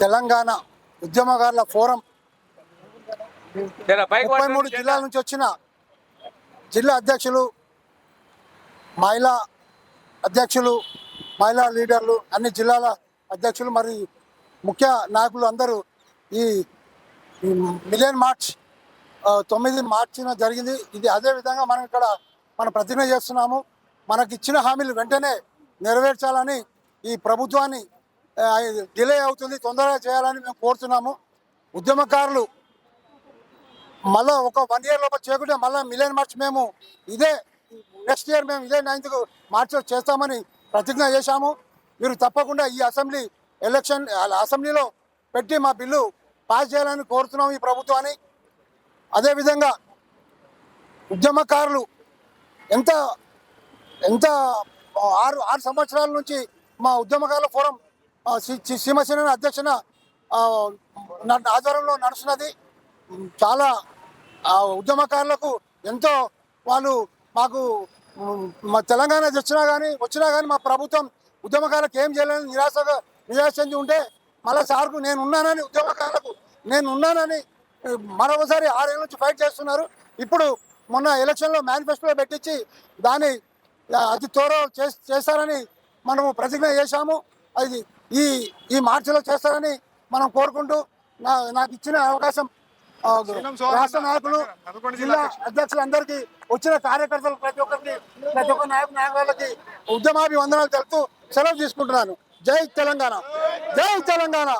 తెలంగాణ ఉద్యమకారుల ఫోరం ముప్పై మూడు జిల్లాల నుంచి వచ్చిన జిల్లా అధ్యక్షులు మహిళా అధ్యక్షులు మహిళా లీడర్లు అన్ని జిల్లాల అధ్యక్షులు మరి ముఖ్య నాయకులు అందరూ ఈ మిలియన్ మార్చ్ తొమ్మిది మార్చిన జరిగింది. ఇది అదే విధంగా మనం ఇక్కడ మన ప్రతిజ్ఞ చేస్తున్నాము. మనకి ఇచ్చిన హామీలు వెంటనే నెరవేర్చాలని ఈ ప్రభుత్వాన్ని డిలే అవుతుంది తొందరగా చేయాలని మేము కోరుతున్నాము. ఉద్యమకారులు మళ్ళీ ఒక వన్ ఇయర్ లోపల చేయకుంటే మళ్ళీ మిలియన్ మార్చ్ మేము ఇదే నెక్స్ట్ ఇయర్ మేము ఇదే నైన్త్కు మార్చ్ చేస్తామని ప్రతిజ్ఞ చేశాము. మీరు తప్పకుండా ఈ అసెంబ్లీ ఎలక్షన్ అసెంబ్లీలో పెట్టి మా బిల్లు పాస్ చేయాలని కోరుతున్నాం ఈ ప్రభుత్వాన్ని. అదేవిధంగా ఉద్యమకారులు ఎంత ఎంత ఆరు ఆరు సంవత్సరాల నుంచి మా ఉద్యమకారుల ఫోరం సీమసేన అధ్యక్షన ఆధ్వర్యంలో నడుస్తున్నది. చాలా ఉద్యమకారులకు ఎంతో వాళ్ళు మాకు మా తెలంగాణ వచ్చినా కానీ వచ్చినా కానీ మా ప్రభుత్వం ఉద్యమకారులకు ఏం చేయలేదని నిరాశగా నిరాశ చెంది ఉంటే మళ్ళీ సార్కు నేను ఉన్నానని ఉద్యమకారులకు నేను ఉన్నానని మరొకసారి ఆరేళ్ళ నుంచి ఫైట్ చేస్తున్నారు. ఇప్పుడు మొన్న ఎలక్షన్లో మేనిఫెస్టోలో పెట్టించి దాన్ని అతి త్వరలో చేస్తారని మనము ప్రతిజ్ఞ చేశాము. అది ఈ ఈ మార్చిలో చేస్తారని మనం కోరుకుంటూ నా నాకు ఇచ్చిన అవకాశం రాష్ట్ర నాయకులు జిల్లా అధ్యక్షులందరికీ వచ్చిన కార్యకర్తలు ప్రతి ఒక్కరికి ప్రతి ఒక్క నాయకు నాయకులకి ఉద్యమాభివందనాలు తెలుపుతూ సెలవు తీసుకుంటున్నాను. జై తెలంగాణ. జై తెలంగాణ.